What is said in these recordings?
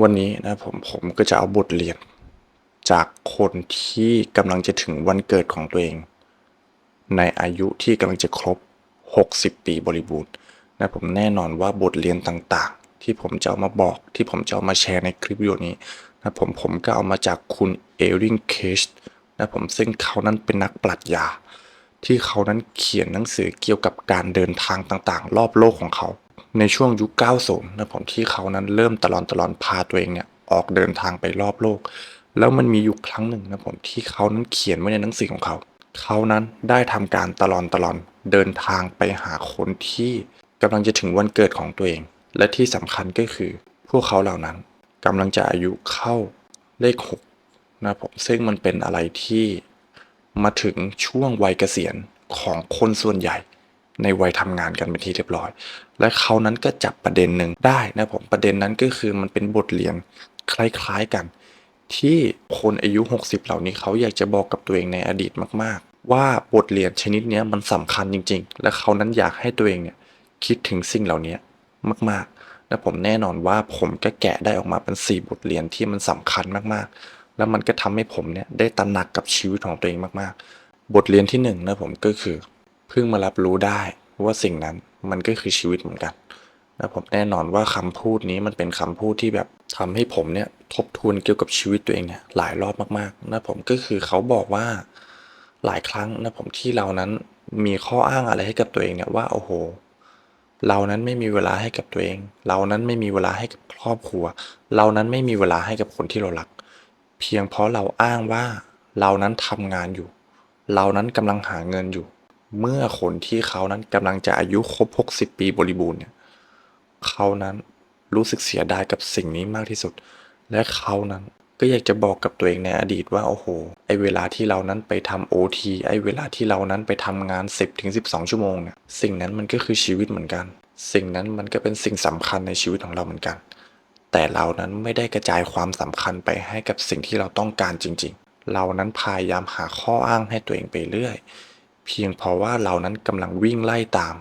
วันนี้นะผมผมก็จะเอาบทเรียน จากคนที่กำลังจะถึงวันเกิดของตัวเอง ในอายุที่กำลังจะครบ 60 ปีบริบูรณ์นะผมแน่นอนว่าบทเรียนต่างๆ ที่ผมจะเอามาบอกที่ผมจะเอามาแชร์ในคลิปวิดีโอนี้นะผมผมก็เอามาจากคุณเอริงเคชนะผมซึ่งเขานั้นเป็นนักปรัชญา ที่เขานั้นเขียนหนังสือเกี่ยวกับการเดินทางต่างๆ รอบโลกของเขา ในช่วงยุค 90นะผมที่เขานั้นเริ่มตลอนตลอนพาตัวเองเนี่ยออกเดินทางไปรอบโลก แล้วมันมีอยู่ครั้งหนึ่งนะผมที่เขานั้นเขียนไว้ในหนังสือของเขา เขานั้นได้ทำการตลอนตลอนเดินทางไปหาคนที่กำลังจะถึงวันเกิดของตัวเอง และที่สำคัญก็คือ พวกเขาเหล่านั้นกำลังจะอายุเข้าเลขหกนะผมซึ่งมันเป็นอะไรที่มาถึงช่วงวัยเกษียณของคนส่วนใหญ่ ในวัยทำงานกันเป็นที่เรียบร้อย และเขานั้นก็จับประเด็นหนึ่งได้นะผมประเด็นนั้นก็คือมันเป็นบทเรียนคล้ายๆกัน ที่คนอายุ 60 เหล่านี้เขาอยากจะบอกกับตัวเองในอดีตมาก ๆ ว่าบทเรียนชนิดนี้มันสำคัญจริง ๆ และเขานั้นอยากให้ตัวเองเนี่ยคิดถึงสิ่งเหล่านี้มากๆ และผมแน่นอนว่าผมก็แกะได้ออกมาเป็น 4 บทเรียนที่มันสำคัญมากๆ แล้วมันก็ทำให้ผมเนี่ยได้ตระหนักกับชีวิตของตัวเองมากๆ บทเรียนที่หนึ่งนะผมก็คือ เพิ่งมารับรู้ได้ว่าสิ่งนั้นมันก็คือชีวิตเหมือนกันนะผมแน่นอนว่าคำพูดนี้มันเป็นคำพูดที่แบบทำให้ผมเนี่ยทบทวนเกี่ยวกับชีวิตตัวเองเนี่ยหลายรอบมากๆนะผมก็คือเขาบอกว่าหลายครั้งนะผมที่เรานั้นมีข้ออ้างอะไรให้กับตัวเองเนี่ยว่าโอ้โห เรานั้นไม่มีเวลาให้กับตัวเอง เรานั้นไม่มีเวลาให้กับครอบครัว เรานั้นไม่มีเวลาให้กับคนที่เรารัก เพียงเพราะเราอ้างว่าเรานั้นทำงานอยู่ เรานั้นกำลังหาเงินอยู่ เมื่อคนที่เขานั้นกำลังจะอายุครบ 60 ปีบริบูรณ์เนี่ยเขานั้นรู้สึกเสียดายกับสิ่งนี้มากที่สุด และเขานั้นก็อยากจะบอกกับตัวเองในอดีตว่าโอ้โห ไอเวลาที่เรานั้นไปทำโอทีไอเวลาที่เรานั้นไปทำงาน 10ถึง12 ชั่วโมงเนี่ยสิ่งนั้นมันก็คือชีวิตเหมือนกัน สิ่งนั้นมันก็เป็นสิ่งสำคัญในชีวิตของเราเหมือนกัน แต่เรานั้นไม่ได้กระจายความสำคัญไปให้กับสิ่งที่เราต้องการจริง ๆ เรานั้นพยายามหาข้ออ้างให้ตัวเองไปเรื่อย เพียงเพราะว่าเรานั้นกำลังวิ่งไล่ตาม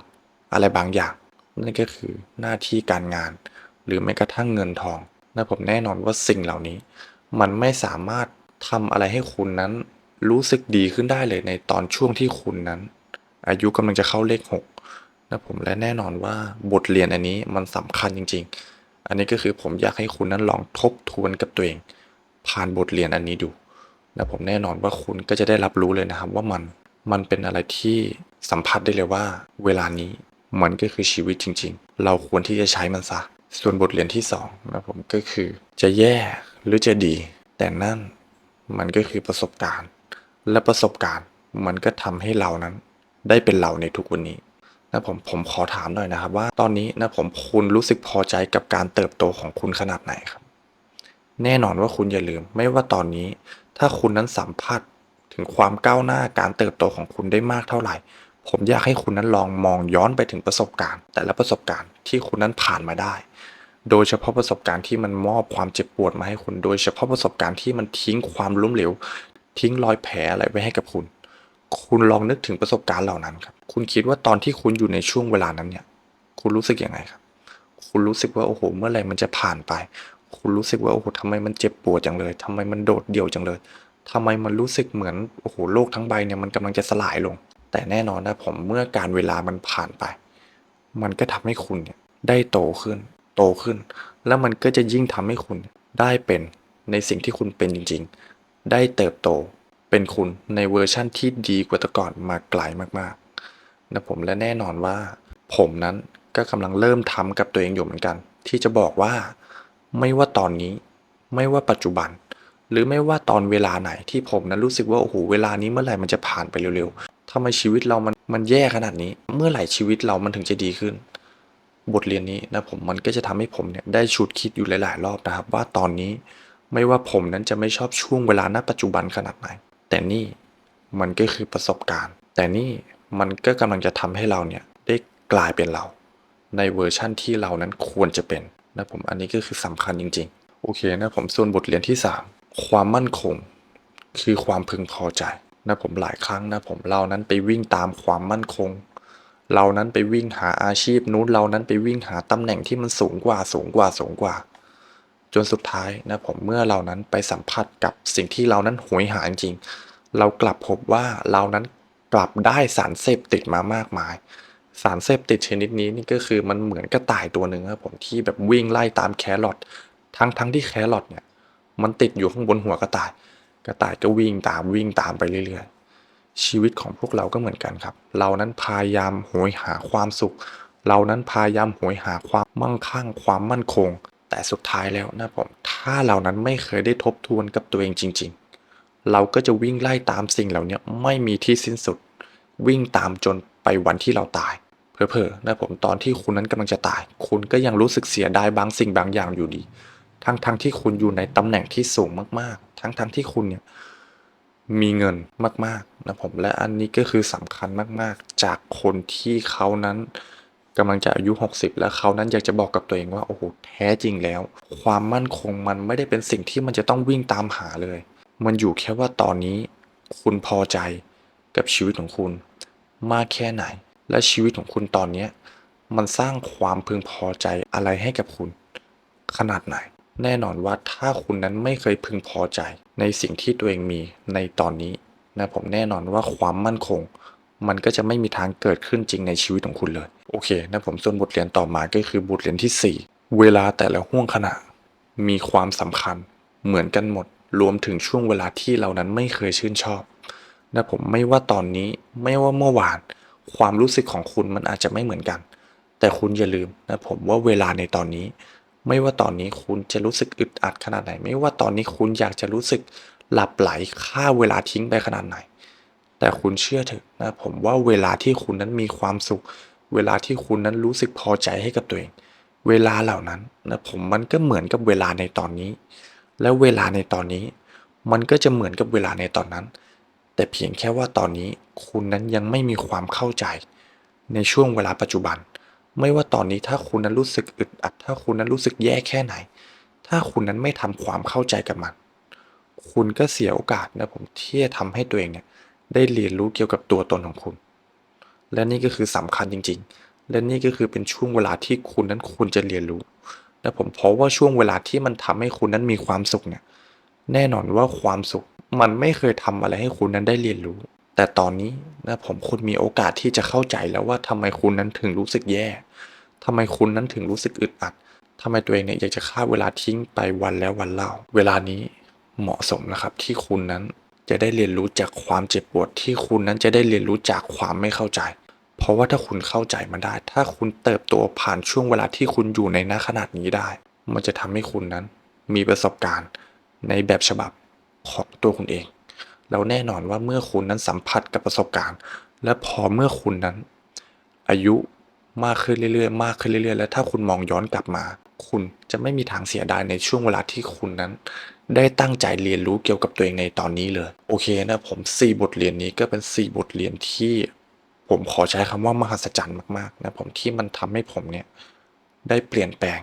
อะไรบางอย่างนั่นก็คือหน้าที่การงาน หรือแม้กระทั่งเงินทองนะผมแน่นอนว่าสิ่งเหล่านี้ มันไม่สามารถทำอะไรให้คุณนั้น รู้สึกดีขึ้นได้เลยในตอนช่วงที่คุณนั้น อายุกำลังจะเข้าเลขหกนะผมและแน่นอนว่าบทเรียนอันนี้มันสำคัญจริง ๆ อันนี้ก็คือผมอยากให้คุณนั้นลองทบทวนกับตัวเอง ผ่านบทเรียนอันนี้ดูนะผมแน่นอนว่าคุณก็จะได้รับรู้เลยนะครับว่ามัน มันเป็นอะไรที่สัมผัสได้เลยว่า เวลานี้มันก็คือชีวิตจริง ๆ เราควรที่จะใช้มันซะ ส่วนบทเรียนที่สองนะผมก็คือ จะแย่หรือจะดี แต่นั่นมันก็คือประสบการณ์ และประสบการณ์มันก็ทำให้เรานั้น ได้เป็นเราในทุกวันนี้นะผมผมขอถามหน่อยนะครับว่าตอนนี้นะผมคุณรู้สึกพอใจกับการเติบโตของคุณขนาดไหนครับ แน่นอนว่าคุณอย่าลืม ไม่ว่าตอนนี้ ถ้าคุณนั้นสัมผัส ถึงความก้าวหน้าการเติบโตของคุณได้มากเท่าไหร่ ผมอยากให้คุณนั้นลองมองย้อนไปถึงประสบการณ์ แต่ละประสบการณ์ที่คุณนั้นผ่านมาได้ โดยเฉพาะประสบการณ์ที่มันมอบความเจ็บปวดมาให้คุณ โดยเฉพาะประสบการณ์ที่มันทิ้งความล้มเหลว ทิ้งรอยแผลอะไรไว้ให้กับคุณ คุณลองนึกถึงประสบการณ์เหล่านั้นครับ คุณคิดว่าตอนที่คุณอยู่ในช่วงเวลานั้นเนี่ย คุณรู้สึกยังไงครับ คุณรู้สึกว่าโอ้โห เมื่อไหร่มันจะผ่านไป คุณรู้สึกว่าโอ้โหทำไมมันเจ็บปวดจังเลยทำไมมันโดดเดี่ยวจังเลย ทำไมมันรู้สึกเหมือนโอ้โหโลกทั้งใบเนี่ยมันกำลังจะสลายลง แต่แน่นอนนะผมเมื่อการเวลามันผ่านไป มันก็ทำให้คุณเนี่ยได้โตขึ้น โตขึ้น แล้วมันก็จะยิ่งทำให้คุณได้เป็นในสิ่งที่คุณเป็นจริง ๆ ได้เติบโตเป็นคุณในเวอร์ชั่นที่ดีกว่าแต่ก่อนมาไกลมากๆนะผมและแน่นอนว่า ผมนั้นก็กำลังเริ่มทำกับตัวเองอยู่เหมือนกัน ที่จะบอกว่า ไม่ว่าตอนนี้ ไม่ว่าปัจจุบัน หรือไม่ว่าตอนเวลาไหนที่ผมนั้นรู้สึกว่าโอ้โหเวลานี้เมื่อไหร่มันจะผ่านไปเร็วๆทำไมชีวิตเรามันมันแย่ขนาดนี้ เมื่อไหร่ชีวิตเรามันถึงจะดีขึ้น บทเรียนนี้นะผมมันก็จะทำให้ผมเนี่ยได้ชุดคิดอยู่หลาย ๆ รอบนะครับ ว่าตอนนี้ไม่ว่าผมนั้นจะไม่ชอบช่วงเวลาณปัจจุบันขนาดไหน แต่นี่มันก็คือประสบการณ์ แต่นี่มันก็กำลังจะทำให้เราเนี่ยได้กลายเป็นเรา ในเวอร์ชั่นที่เรานั้นควรจะเป็นนะผมอันนี้ก็คือสำคัญจริง ๆ โอเคนะผมส่วนบทเรียนที่ 3 ความมั่นคง คือความพึงพอใจนะผมหลายครั้งนะผมเรานั้นไปวิ่งตามความมั่นคง เรานั้นไปวิ่งหาอาชีพนู้นเรานั้นไปวิ่งหาตำแหน่งที่มันสูงกว่าสูงกว่าสูงกว่า จนสุดท้ายนะผมเมื่อเรานั้นไปสัมผัสกับสิ่งที่เรานั้นโหยหาจริงๆเรากลับพบว่าเรานั้นกลับได้สารเสพติดมามากมาย สารเสพติดชนิดนี้นี่ก็คือมันเหมือนกระต่ายตัวหนึ่งครับผมที่แบบวิ่งไล่ตามแครอททั้งทั้งที่แครอทเนี่ย มันติดอยู่ข้างบนหัวกระต่าย กระต่ายก็วิ่งตามวิ่งตามไปเรื่อยๆ ชีวิตของพวกเราก็เหมือนกันครับ เรานั้นพยายามโหยหาความสุข เรานั้นพยายามโหยหาความมั่งคั่ง ความมั่นคง แต่สุดท้ายแล้วนะผมถ้าเรานั้นไม่เคยได้ทบทวนกับตัวเองจริง ๆ เราก็จะวิ่งไล่ตามสิ่งเหล่านี้ไม่มีที่สิ้นสุด วิ่งตามจนไปวันที่เราตายเผลอๆนะผมตอนที่คุณนั้นกำลังจะตาย คุณก็ยังรู้สึกเสียดายบางสิ่งบางอย่างอยู่ดี ทั้งๆทที่คุณอยู่ในตำแหน่งที่สูงมาก ๆ ทั้งๆทที่คุณเนี่ยมีเงินมากๆนะผมและอันนี้ก็คือสำคัญมากๆ จากคนที่เขานั้นกำลังจะอายุ 60 แล้วเขานั้นอยากจะบอกกับตัวเองว่าโอ้โหแท้จริงแล้ว ความมั่นคงมันไม่ได้เป็นสิ่งที่มันจะต้องวิ่งตามหาเลย มันอยู่แค่ว่าตอนนี้คุณพอใจกับชีวิตของคุณมากแค่ไหน และชีวิตของคุณตอนนี้มันสร้างความพึงพอใจอะไรให้กับคุณขนาดไหน แน่นอนว่าถ้าคุณนั้นไม่เคยพึงพอใจ ในสิ่งที่ตัวเองมีในตอนนี้นะผมแน่นอนว่าความมั่นคง มันก็จะไม่มีทางเกิดขึ้นจริงในชีวิตของคุณเลย โอเคนะผมส่วนบทเรียนต่อมาก็คือบทเรียนที่ 4 เวลาแต่ละห่วงขณะ มีความสำคัญเหมือนกันหมด รวมถึงช่วงเวลาที่เรานั้นไม่เคยชื่นชอบนะผมไม่ว่าตอนนี้ไม่ว่าเมื่อวาน ความรู้สึกของคุณมันอาจจะไม่เหมือนกัน แต่คุณอย่าลืมนะผมว่าเวลาในตอนนี้ ไม่ว่าตอนนี้คุณจะรู้สึกอึดอัดขนาดไหน ไม่ว่าตอนนี้คุณอยากจะรู้สึกหลับไหลฆ่าเวลาทิ้งไปขนาดไหน แต่คุณเชื่อเถอะนะผมว่าเวลาที่คุณนั้นมีความสุข เวลาที่คุณนั้นรู้สึกพอใจให้กับตัวเอง เวลาเหล่านั้นนะผมมันก็เหมือนกับเวลาในตอนนี้ และเวลาในตอนนี้ มันก็จะเหมือนกับเวลาในตอนนั้น แต่เพียงแค่ว่าตอนนี้คุณนั้นยังไม่มีความเข้าใจ ในช่วงเวลาปัจจุบัน ไม่ว่าตอนนี้ถ้าคุณนั้นรู้สึกอึดอัด ถ้าคุณนั้นรู้สึกแย่แค่ไหน ถ้าคุณนั้นไม่ทำความเข้าใจกับมัน คุณก็เสียโอกาสนะผมที่จะทำให้ตัวเองเนี่ยได้เรียนรู้เกี่ยวกับตัวตนของคุณ และนี่ก็คือสำคัญจริง ๆ และนี่ก็คือเป็นช่วงเวลาที่คุณนั้นควรจะเรียนรู้นะผมเพราะว่าช่วงเวลาที่มันทำให้คุณนั้นมีความสุขเนี่ย แน่นอนว่าความสุขมันไม่เคยทำอะไรให้คุณนั้นได้เรียนรู้ แต่ตอนนี้นะผมคุณมีโอกาสที่จะเข้าใจแล้วว่าทำไมคุณนั้นถึงรู้สึกแย่ทำไมคุณนั้นถึงรู้สึกอึดอัดทำไมตัวเองเนี่ยอยากจะฆ่าเวลาทิ้งไปวันแล้ววันเล่า เวลานี้เหมาะสมนะครับที่คุณนั้นจะได้เรียนรู้จากความเจ็บปวดที่คุณนั้นจะได้เรียนรู้จากความไม่เข้าใจ เพราะว่าถ้าคุณเข้าใจมันได้ ถ้าคุณเติบโตผ่านช่วงเวลาที่คุณอยู่ในหน้าขนาดนี้ได้ มันจะทำให้คุณนั้นมีประสบการณ์ในแบบฉบับของตัวคุณเอง แล้วแน่นอนว่าเมื่อคุณนั้นสัมผัสกับประสบการณ์ และพอเมื่อคุณนั้น อายุมากขึ้นเรื่อยๆ มากขึ้นเรื่อยๆ และถ้าคุณมองย้อนกลับมา คุณจะไม่มีทางเสียดายในช่วงเวลาที่คุณนั้น ได้ตั้งใจเรียนรู้เกี่ยวกับตัวเองในตอนนี้เลย โอเคนะผม 4 บทเรียนนี้ก็เป็น 4 บทเรียนที่ ผมขอใช้คำว่ามหัศจรรย์มากๆนะผมที่มันทำให้ผมเนี่ยได้เปลี่ยนแปลง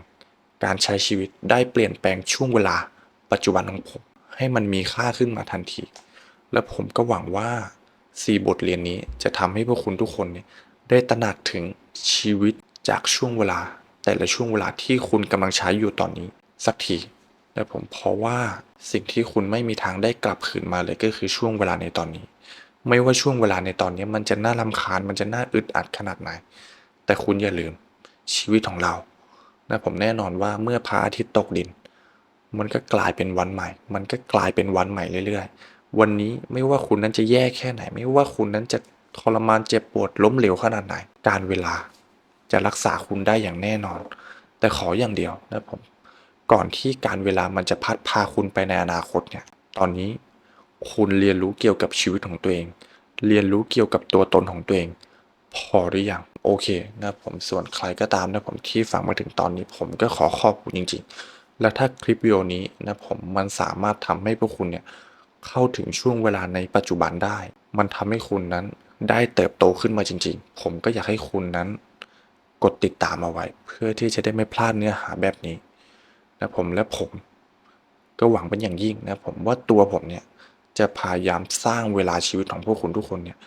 การใช้ชีวิตได้เปลี่ยนแปลงช่วงเวลา ปัจจุบันของผมให้มันมีค่าขึ้นมาทันที และผมก็หวังว่า 4 บทเรียนนี้จะทำให้พวกคุณทุกคนเนี่ยได้ตระหนักถึงชีวิตจากช่วงเวลา แต่ละช่วงเวลาที่คุณกำลังใช้อยู่ตอนนี้ สักทีและผมเพราะว่าสิ่งที่คุณไม่มีทางได้กลับคืนมาเลยก็คือช่วงเวลาในตอนนี้ ไม่ว่าช่วงเวลาในตอนนี้มันจะน่ารำคาญมันจะน่าอึดอัดขนาดไหน แต่คุณอย่าลืมชีวิตของเรานะผมแน่นอนว่าเมื่อพระอาทิตย์ตกดิน มันก็กลายเป็นวันใหม่ มันก็กลายเป็นวันใหม่เรื่อยๆ วันนี้ไม่ว่าคุณนั้นจะแย่แค่ไหน ไม่ว่าคุณนั้นจะทรมานเจ็บปวดล้มเหลวขนาดไหน การเวลาจะรักษาคุณได้อย่างแน่นอน แต่ขออย่างเดียวนะผม ก่อนที่การเวลามันจะพัดพาคุณไปในอนาคตเนี่ย ตอนนี้คุณเรียนรู้เกี่ยวกับชีวิตของตัวเอง เรียนรู้เกี่ยวกับตัวตนของตัวเอง พอหรือยังโอเคนะผมส่วนใครก็ตามนะผมที่ฟังมาถึงตอนนี้ ผมก็ขอขอบคุณจริง ๆ และถ้าคลิปวิดีโอนี้นะผมมันสามารถทำให้พวกคุณเนี่ย เข้าถึงช่วงเวลาในปัจจุบันได้ มันทำให้คุณนั้นได้เติบโตขึ้นมาจริง ๆ ผมก็อยากให้คุณนั้น กดติดตามเอาไว้ เพื่อที่จะได้ไม่พลาดเนื้อหาแบบนี้นะผมและผม ก็หวังเป็นอย่างยิ่งนะผมว่าตัวผมเนี่ยจะพยายามสร้างเวลาชีวิตของพวกคุณทุกคนเนี่ย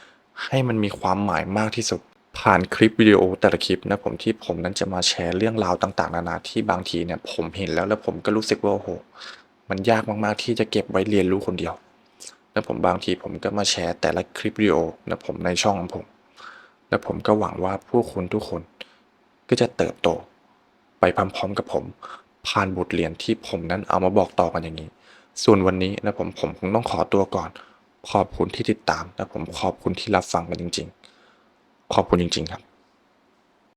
ให้มันมีความหมายมากที่สุด ผ่านคลิปวิดีโอแต่ละคลิปนะผมที่ผมนั้นจะมาแชร์เรื่องราวต่างๆ นานาที่บางทีเนี่ยผมเห็นแล้วแล้วผมก็รู้สึกว่าโอ้โห มันยากมากๆที่จะเก็บไว้เรียนรู้คนเดียว แล้วผมบางทีผมก็มาแชร์แต่ละคลิปวิดีโอนะผมในช่องของผม แล้วผมก็หวังว่าผู้คนทุกคนก็จะเติบโต ไปพร้อมๆกับผม ผ่านบทเรียนที่ผมนั้นเอามาบอกต่อกันอย่างนี้ ส่วนวันนี้นะผมผมคงต้องขอตัวก่อน ขอบคุณที่ติดตามและผมขอบคุณที่รับฟังกันจริง ๆ ขอบคุณจริง ๆ ครับ